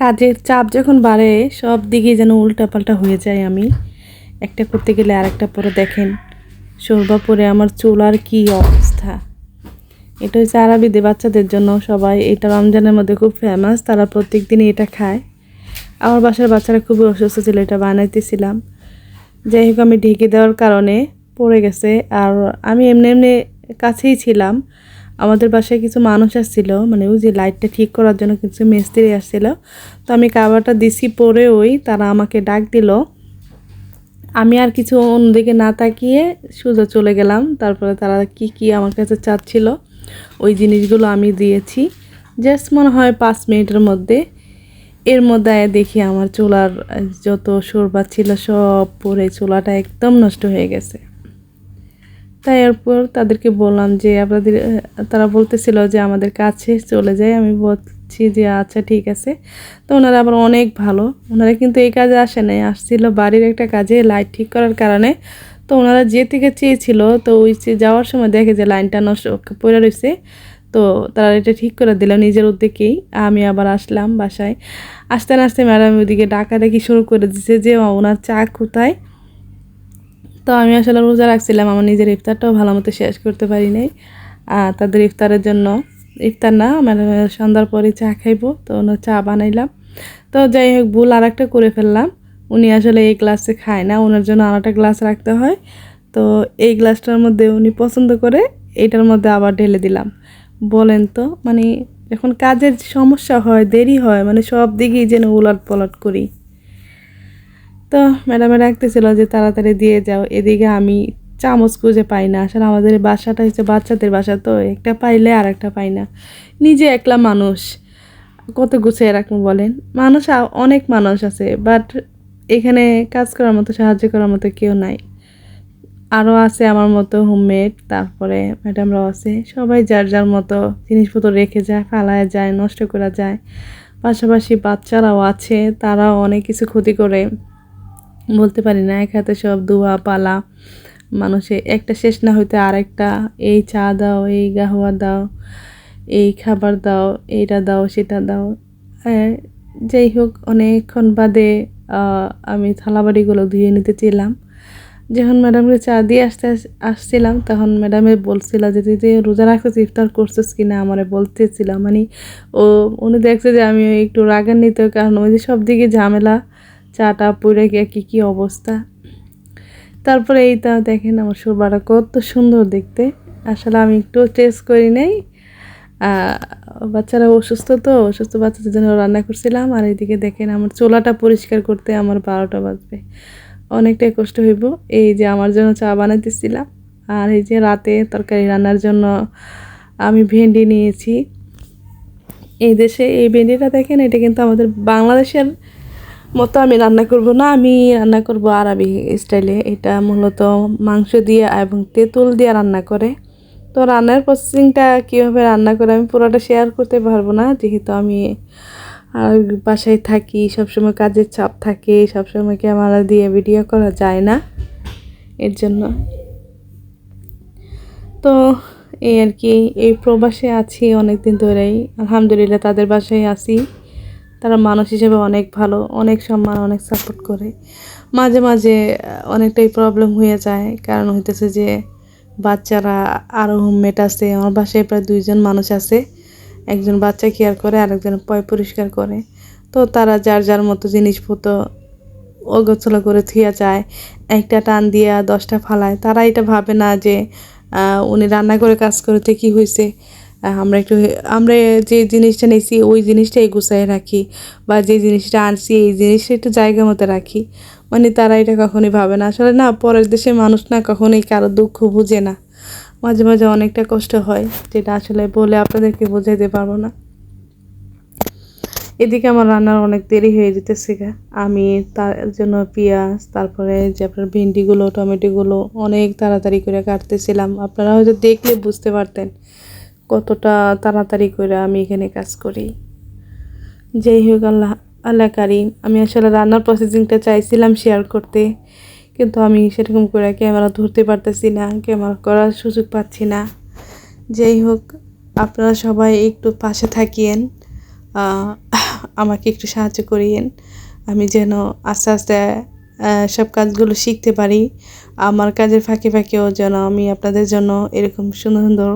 কাজের চাপ যখন বাড়ে, সব দিকে যেন উল্টাপাল্টা হয়ে যায় আমি। একটা করতে গেলে আরেকটা পরে দেখেন সরবা পরে আমার চুলার কি অবস্থা। এটা হচ্ছে আরবিদের বাচ্চাদের জন্য সবাই, এটা রমজানের মধ্যে খুব ফেমাস তারা প্রত্যেক দিনই এটা খায়। আমার বাসার বাচ্চারা খুবই অসুস্থ ছিল, এটা বানাইতেছিলাম। যাই হোক, আমি ঢেকে দেওয়ার কারণে পড়ে গেছে, আর আমি এমনি এমনি কাছেই ছিলাম। আমাদের বাসায় কিছু মানুষ আসছিল মানে ওই যে লাইটটা ঠিক করার জন্য কিছু মিস্ত্রি আসছিল। তো আমি কাবারটা দিছি পরে ওই তারা আমাকে ডাক দিল। আমি আর কিছু অন্যদিকে না তাকিয়ে সোজা চলে গেলাম। তারপরে তারা কি কি আমার কাছে চাচ্ছিল, ওই জিনিসগুলো আমি দিয়েছি। জাস্ট মনে হয় পাঁচ মিনিটের মধ্যে। এর মধ্যে দেখি আমার চুলার যত সরবা ছিল সব পরে চুলাটা একদম নষ্ট হয়ে গেছে। তাই এরপর তাদেরকে বললাম যে, আপনাদের তারা বলতেছিল যে, আমাদের কাছে চলে যায়। আমি বলছি যে আচ্ছা ঠিক আছে। তো ওনারা আবার অনেক ভালো। ওনারা কিন্তু এই কাজে আসে নাই। আসছিল বাড়ির একটা কাজে লাইট ঠিক করার কারণে। তো ওনারা যে থেকে চেয়েছিল, তো ওই যাওয়ার সময় দেখে যে লাইনটা নষ্ট পড়ে রয়েছে তো তারা এটা ঠিক করে দিল নিজের উদ্যোগেই। আমি আবার আসলাম বাসায়। আসতে আসতে ম্যাডাম ওইদিকে ডাকাডাকি শুরু করে দিছে যে ওনার চা কোথায়? তো আমি আসলে রোজা রাখছিলাম, আমার নিজের ইফতারটাও ভালো মতো শেষ করতে পারি নাই। আর তাদের ইফতারের জন্য ইফতার না মানে সন্ধ্যার পরে চা খাইবো, তো ওনার চা বানাইলাম। তো যাই হোক, ভুল আর একটা করে ফেললাম। উনি আসলে এই গ্লাসে খায় না, ওনার জন্য আর একটা গ্লাস রাখতে হয়। তো এই গ্লাসটার মধ্যে উনি পছন্দ করে এইটার মধ্যে আবার ঢেলে দিলাম। বলেন তো মানে এখন কাজের সমস্যা হয়, দেরি হয় মানে সব দিকেই যেন উলট পলট করি। তো ম্যাডামে রাখতেছিল যে, তাড়াতাড়ি দিয়ে যাও, এদিকে আমি চামচ খুঁজে পাই না। আসলে আমাদের বাসাটা হচ্ছে বাচ্চাদের বাসা, তো একটা পাইলে আর একটা পাই না। নিজে একলা মানুষ, কত গুছিয়ে রাখব বলেন? মানুষ অনেক মানুষ আছে বাট এখানে কাজ করার মতো, সাহায্য করার মতো কেউ নাই। আরও আছে আমার মতো হোমমেড তারপরে ম্যাডামরাও আছে। সবাই যার যার মতো জিনিসপত্র রেখে যায়, ফালায় যায়, নষ্ট করা যায়। পাশাপাশি বাচ্চারাও আছে, তারাও অনেক কিছু ক্ষতি করে। বলতে পারি না, এক হাতে সব দুয়া পালা। মানুষে, একটা শেষ না হইতে আরেকটা, এই চা দাও, এই গাহওয়া দাও, এই খাবার দাও, এইটা দাও, সেটা দাও। যাই হোক, অনেকক্ষণ বাদে আমি থালাবাড়িগুলো ধুয়ে নিতে চেলাম। যখন ম্যাডামকে চা দিয়ে আসতে আসছিলাম, তখন ম্যাডামে বলছিল যে, তুই যে রোজা রাখছিস, ইফতার করছিস কি না আমার বলতেছিলাম মানে ও, উনি দেখছে যে আমি একটু রাগান্বিত, কারণ ওই যে সব দিকে ঝামেলা চাটা পড়ে গিয়ে কী কী অবস্থা? তারপরে এইটা দেখেন আমার সুরবাটা কত সুন্দর দেখতে। আসলে আমি একটু টেস্ট করি নাই। বাচ্চারা অসুস্থ তো, অসুস্থ বাচ্চাদের জন্য রান্না করছিলাম। আর এইদিকে দেখেন আমার চোলাটা পরিষ্কার করতে আমার বারোটা বাজবে। অনেকটাই কষ্ট হইব। এই যে আমার জন্য চা বানাইতেছিলাম। আর এই যে রাতে তরকারি রান্নার জন্য আমি ভেন্ডি নিয়েছি। এই দেশে এই ভেন্ডিটা দেখেন, এটা কিন্তু আমাদের বাংলাদেশের মতো আমি রান্না করব না, আমি রান্না করব আরবি স্টাইলে। এটা মূলত মাংস দিয়ে এবং তেঁতুল দিয়ে রান্না করে। তো রান্নার প্রসেসিংটা কীভাবে রান্না করে আমি পুরোটা শেয়ার করতে পারব না, যেহেতু আমি বাসায় থাকি, সবসময় কাজের চাপ থাকে, সবসময় ক্যামেরা দিয়ে ভিডিও করা যায় না এর জন্য। তো এই আর কি, এই প্রবাসে আছি অনেক দিন ধরেই। আলহামদুলিল্লাহ তাদের বাসায় আছি। তারা মানুষ হিসেবে অনেক ভালো, অনেক সম্মান, অনেক সাপোর্ট করে। মাঝে মাঝে অনেকটাই প্রবলেম হয়ে যায়। কারণ হইতেছে যে, বাচ্চারা আরও হোমমেট আছে। আমার বাসায় প্রায় দুইজন মানুষ আছে। একজন বাচ্চা কেয়ার করে, আরেকজন পয় পরিষ্কার করে। তো তারা যার যার মতো জিনিসপত্র অগোছলা করে থুয়া যায়। একটা টান দিয়া দশটা ফালায়। তারা এটা ভাবে না যে উনি রান্না করে কাজ করতে কি হয়েছে আমরা একটু, আমরা যে জিনিসটা নিয়েছি, ওই জিনিসটাই গুছাই রাখি বা যে জিনিসটা আনছি, এই জিনিসটা একটু জায়গা মতো রাখি। মানে তারা এটা কখনোই ভাবে না। আসলে না, পরের দেশের মানুষ না কখনোই কারও দুঃখ বুঝে না। মাঝে মাঝে অনেকটা কষ্ট হয়, যেটা আসলে বলে আপনাদেরকে বোঝাইতে পারব না। এদিকে আমার রান্নার অনেক দেরি হয়ে যেতেছে। আমি তার জন্য পেঁয়াজ, তারপরে যে আপনার ভেন্ডিগুলো, টমেটোগুলো অনেক তাড়াতাড়ি করে কাটতেছিলাম। আপনারা হয়তো দেখলে বুঝতে পারতেন। কতটা তাড়াতাড়ি করে আমি এখানে কাজ করি। যাই হোক, আল্লাহ আল্লাহ কারিম। আমি আসলে রান্নার প্রসেসিংটা চাইছিলাম শেয়ার করতে, কিন্তু আমি সেরকম করে ক্যামেরা ধরতে পারতেছি না ক্যামেরা করার সুযোগ পাচ্ছি না। যাই হোক, আপনারা সবাই একটু পাশে থাকিয়েন আমাকে একটু সাহায্য করিয়েন। আমি যেন আস্তে আস্তে সব কাজগুলো শিখতে পারি। আমার কাজের ফাঁকে ফাঁকেও যেন আমি আপনাদের জন্য এরকম সুন্দর সুন্দর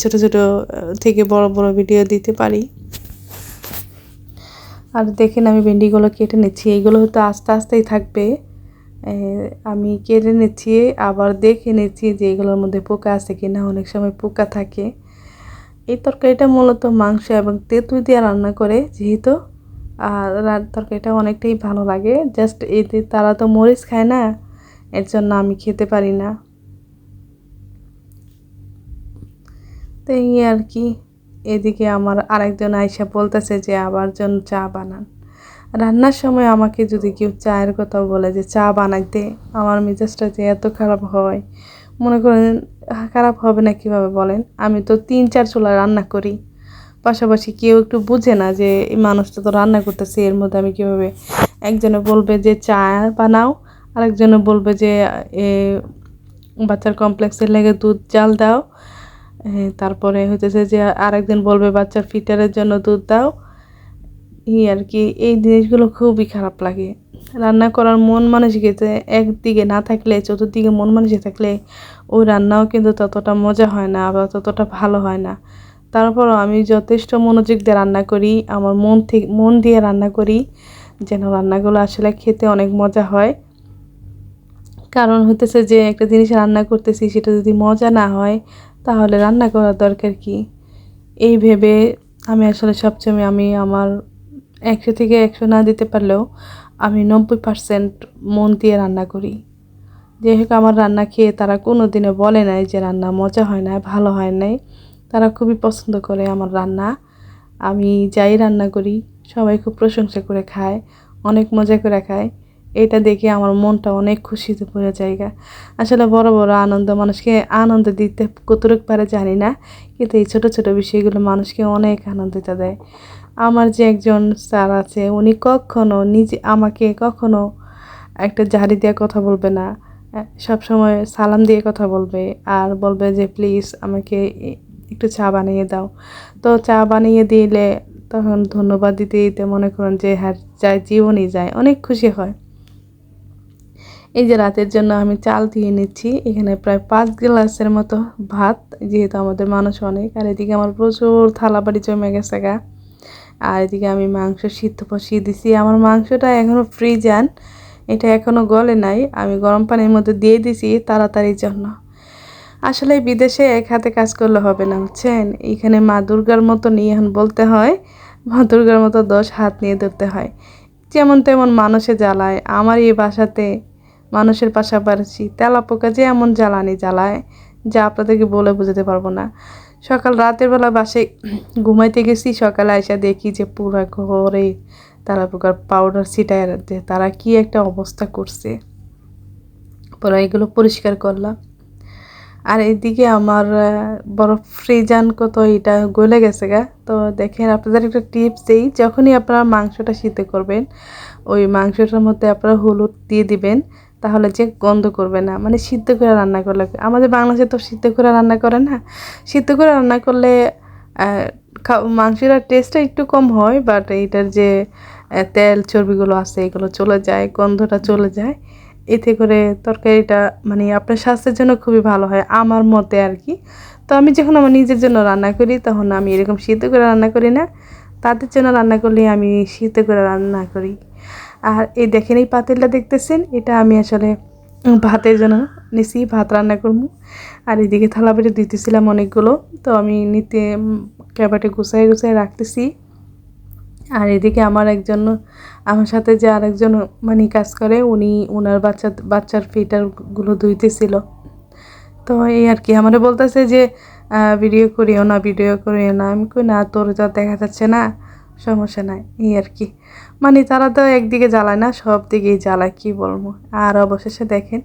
ছোট ছোট থেকে বড় বড় ভিডিও দিতে পারি। আর দেখেন আমি ভেন্ডিগুলো কেটে নিচ্ছি। এইগুলো হয়তো আস্তে আস্তেই থাকবে। আমি কেটে নিচ্ছি, আবার দেখে নিচ্ছি যে এগুলোর মধ্যে পোকা আছে কি না অনেক সময় পোকা থাকে। এই তরকারিটা মূলত মাংস এবং তেঁতুল দিয়ে রান্না করে, যেহেতু, আর তরকারিটা অনেকটাই ভালো লাগে। জাস্ট এতে তারা তো মরিচ খায় না, এর জন্য আমি খেতে পারি না। তো এই আর কি। এদিকে আমার আরেকজন আয়সা বলতেছে যে, আবার জন্য চা বানান। রান্নার সময় আমাকে যদি কেউ চায়ের কথা বলে যে, চা বানাইতে আমার মেজাজটা যে এত খারাপ হয়। মনে করেন, খারাপ হবে না কীভাবে বলেন? আমি তো তিন চার চুলা রান্না করি। পাশাপাশি কেউ একটু বুঝে না যে, এই মানুষটা তো রান্না করতেছে, এর মধ্যে আমি কীভাবে একজনে বলবে যে, চা বানাও। আরেকজনে বলবে যে বাচ্চার কমপ্লেক্সের লেগে দুধ জাল দাও। তারপরে হইতেছে যে আরেকদিন বলবে, বাচ্চার ফিটারের জন্য দুধ দাও। এই আর কি, এই জিনিসগুলো খুবই খারাপ লাগে। রান্না করার মন মানসিকতা একদিকে না থাকলে, চতুর্দিকে মন মানসিক থাকলে, ওই রান্নাও কিন্তু ততটা মজা হয় না আবার ততটা ভালো হয় না। তারপরও আমি যথেষ্ট মনোযোগ দিয়ে রান্না করি, আমার মন থেকে মন দিয়ে রান্না করি, যেন রান্নাগুলো আসলে খেতে অনেক মজা হয়। কারণ হইতেছে যে একটা জিনিস রান্না করতেছি, সেটা যদি মজা না হয় তাহলে রান্না করার দরকার কি? এই ভেবে আমি আসলে সবসময় আমি আমার একশো থেকে একশো না দিতে পারলেও আমি নব্বই পার্সেন্ট মন দিয়ে রান্না করি। যে হোক আমার রান্না খেয়ে তারা কোনো দিনে বলে নাই যে রান্না মজা হয় না, ভালো হয় নাই। তারা খুবই পছন্দ করে আমার রান্না। আমি যাই রান্না করি, সবাই খুব প্রশংসা করে খায়, অনেক মজা করে খায়। এটা দেখে আমার মনটা অনেক খুশিতে পড়ে জায়গা। আসলে বড় বড় আনন্দ মানুষকে আনন্দ দিতে কতটুক পারে জানি না, কিন্তু এই ছোটো ছোটো বিষয়গুলো মানুষকে অনেক আনন্দিত দেয়। আমার যে একজন স্যার আছে, উনি কখনো নিজে আমাকে কখনো একটা ঝাড়ি দিয়ে কথা বলবে না। সব সময় সালাম দিয়ে কথা বলবে আর বলবে যে, প্লিজ আমাকে একটু চা বানিয়ে দাও। তো চা বানিয়ে দিলে তখন ধন্যবাদ দিতে দিতে মনে করেন যে হ্যাঁ যায় জীবনই যায়, অনেক খুশি হয়। এই যে রাতের জন্য আমি চাল দিয়ে নিচ্ছি। এখানে প্রায় পাঁচ গ্লাসের মতো ভাত, যেহেতু আমাদের মানুষ অনেক, আর এদিকে আমার প্রচুর থালা বাড়ি জমে গেছে গা। আর এদিকে আমি মাংস সিদ্ধ বসিয়ে দিছি। আমার মাংসটা এখনও ফ্রিজান এটা এখনও গলে নাই। আমি গরম পানির মধ্যে দিয়ে দিছি তাড়াতাড়ির জন্য। আসলে বিদেশে এক হাতে কাজ করলে হবে না, বুঝছেন? এখানে মা দুর্গার মতো নিয়ে এখন বলতে হয়, মা দুর্গার মতো দশ হাত নিয়ে ধরতে হয়। যেমন তেমন মানুষে জ্বালায়। আমার এই বাসাতে মানুষের পাশাপাশি তেলা পোকা যে এমন জ্বালানি জ্বালায়, যা আপনাদেরকে বলে বোঝাতে পারব না। সকাল রাতের বেলা বাসে ঘুমাইতে গেছি, সকালে আইসা দেখি যে পুরা ঘরে তারা পোকার পাউডার ছিটায় তারা কি একটা অবস্থা করছে? পরে এগুলো পরিষ্কার করলাম। আর এদিকে আমার বড় ফ্রিজান কত এটা গলে গেছে গা। তো দেখেন, আপনাদের একটা টিপস দিই, যখনই আপনারা মাংসটা সিদ্ধ করবেন, ওই মাংসটার মধ্যে আপনারা হলুদ দিয়ে দিবেন তাহলে যে গন্ধ করবে না। মানে সিদ্ধ করে রান্না করলে, আমাদের বাংলাদেশে তো সিদ্ধ করে রান্না করে না। সিদ্ধ করে রান্না করলে মাংসের টেস্টটা একটু কম হয় বাট এইটার যে তেল চর্বিগুলো আছে, এগুলো চলে যায়, গন্ধটা চলে যায়। এতে করে তরকারিটা মানে আপনার স্বাস্থ্যের জন্য খুবই ভালো হয়, আমার মতে আর কি। তো আমি যখন আমার নিজের জন্য রান্না করি, তখন আমি এরকম সিদ্ধ করে রান্না করি না। তাদের জন্য রান্না করলে আমি সিদ্ধ করে রান্না করি। আর এই দেখেন এই পাতিলটা দেখতেছেন? এটা আমি আসলে ভাতের জন্য নিছি, ভাত রান্না করব। আর এদিকে থালা বেটে দিতেছিলাম অনেকগুলো, তো আমি নিতে ক্যাবাটে গুছাই গুছাই রাখতেছি। আর এদিকে আমার একজন, আমার সাথে যে আরেকজন মানে কাজ করে, উনি ওনার বাচ্চা, বাচ্চার ফিটারগুলো ধুইতেছিল। তো এই আর কি, আমারে বলতেছে যে ভিডিও করিও না ভিডিও করিও না। আমি কই, না, তোর যা দেখা যাচ্ছে না। সমস্যা নাই, এই আর কি। মানে তারা তো একদিকে জ্বালায় না, সব দিকেই জ্বালায়, কি বলব। আর অবশেষে দেখেন,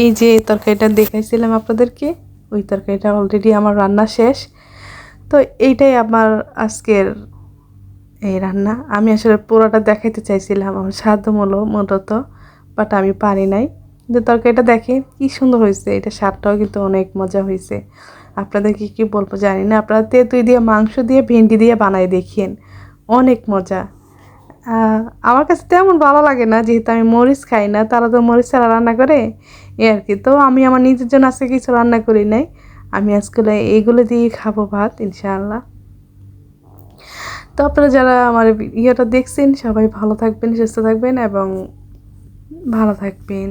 এই যে তরকারিটা দেখাইছিলাম আপনাদেরকে, ওই তরকারিটা অলরেডি আমার রান্না শেষ। তো এইটাই আমার আজকের এই রান্না। আমি আসলে পুরোটা দেখাইতে চাইছিলাম, আমার সাধ্যমূলক মূলত বাট আমি পারি নাই। কিন্তু তরকারিটা দেখে কি সুন্দর হয়েছে, এটা স্বাদটাও কিন্তু অনেক মজা হয়েছে। আপনাদেরকে কি বলব জানি না, আপনারা তেঁতুই দিয়ে, মাংস দিয়ে, ভেন্ডি দিয়ে বানাই দেখিয়েন অনেক মজা। আমার কাছে তেমন ভালো লাগে না, যেহেতু আমি মরিচ খাই না, তারা তো মরিচ ছাড়া রান্না করে, এ আর কি। তো আমি আমার নিজের জন্য আজকে কিছু রান্না করি নাই। আমি আজকে এইগুলো দিয়ে খাব ভাত, ইনশাআল্লাহ। তো আপনারা যারা আমার ইয়েটা দেখছেন, সবাই ভালো থাকবেন, সুস্থ থাকবেন এবং ভালো থাকবেন।